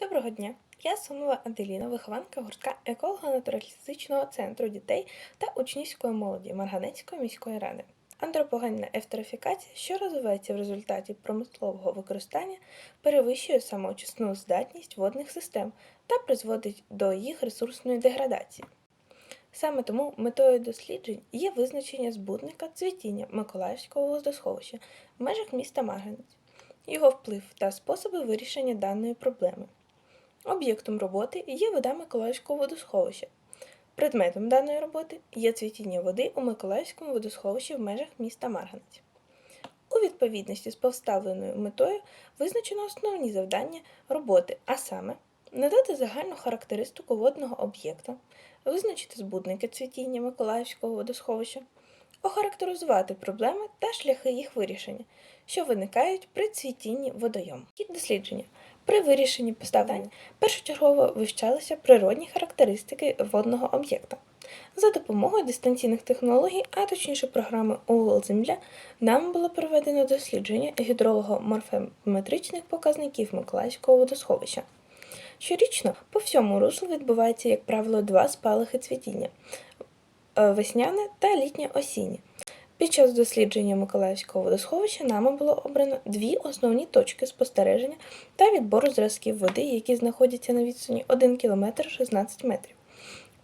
Доброго дня! Я Сомова Аделіна, вихованка гуртка еколого-натуралістичного центру дітей та учнівської молоді Марганецької міської ради. Антропогенна ефтерифікація, що розвивається в результаті промислового використання, перевищує самоочисну здатність водних систем та призводить до їх ресурсної деградації. Саме тому метою досліджень є визначення збудника цвітіння Миколаївського водосховища в межах міста Марганець, його вплив та способи вирішення даної проблеми. Об'єктом роботи є вода Миколаївського водосховища. Предметом даної роботи є цвітіння води у Миколаївському водосховищі в межах міста Марганець. У відповідності з поставленою метою визначено основні завдання роботи, а саме надати загальну характеристику водного об'єкта, визначити збудники цвітіння Миколаївського водосховища, охарактеризувати проблеми та шляхи їх вирішення, що виникають при цвітінні водойом. Хід дослідження. При вирішенні поставлень першочергово вивчалися природні характеристики водного об'єкта. За допомогою дистанційних технологій, а точніше програми УЛ Земля, нам було проведено дослідження гідролого-морфометричних показників Миколаївського водосховища. Щорічно по всьому руслу відбувається, як правило, два спалахи цвітіння е, весняне та літнє осіннє. Під час дослідження Миколаївського водосховища нами було обрано дві основні точки спостереження та відбору зразків води, які знаходяться на відстані 1 км 16 метрів.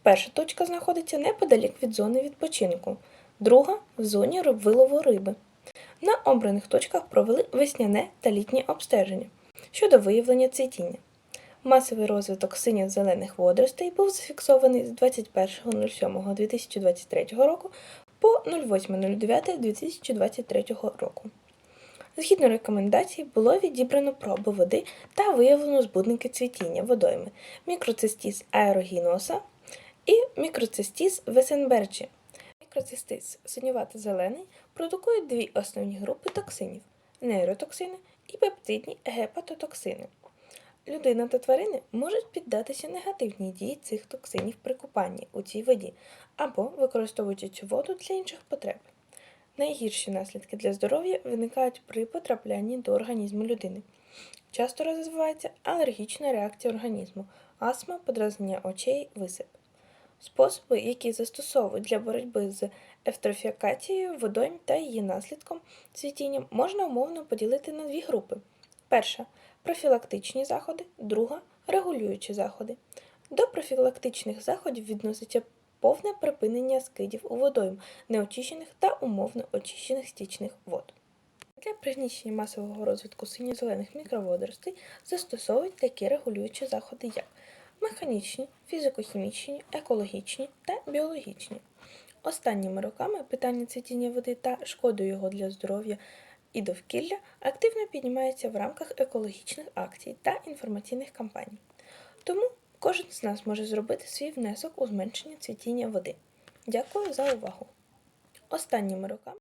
Перша точка знаходиться неподалік від зони відпочинку, друга в зоні вилову риби. На обраних точках провели весняне та літнє обстеження щодо виявлення цвітіння. Масовий розвиток синьо-зелених водоростей був зафіксований з 21.07.2023 року по 08.09.2023 року. Згідно рекомендацій, було відібрано проби води та виявлено збудники цвітіння водойми мікроцистіз аерогіноса і мікроцистіз весенберджі. Мікроцистиз синювато-зелений продукує дві основні групи токсинів нейротоксини і пептидні гепатотоксини. Людина та тварини можуть піддатися негативній дії цих токсинів при купанні у цій воді або використовуючи цю воду для інших потреб. Найгірші наслідки для здоров'я виникають при потраплянні до організму людини. Часто розвивається алергічна реакція організму, астма, подразнення очей, висип. Способи, які застосовують для боротьби з ефтрофікацією водойм та її наслідком цвітінням, можна умовно поділити на дві групи. Перша профілактичні заходи, друга регулюючі заходи. До профілактичних заходів відноситься повне припинення скидів у водойм неочищених та умовно очищених стічних вод. Для пригнічення масового розвитку синьо-зелених мікроводоростей застосовують такі регулюючі заходи, як механічні, фізико-хімічні, екологічні та біологічні. Останніми роками питання цвітіння води та шкоди його для здоров'я і довкілля активно піднімається в рамках екологічних акцій та інформаційних кампаній. Тому кожен з нас може зробити свій внесок у зменшення цвітіння води. Дякую за увагу! Останніми роками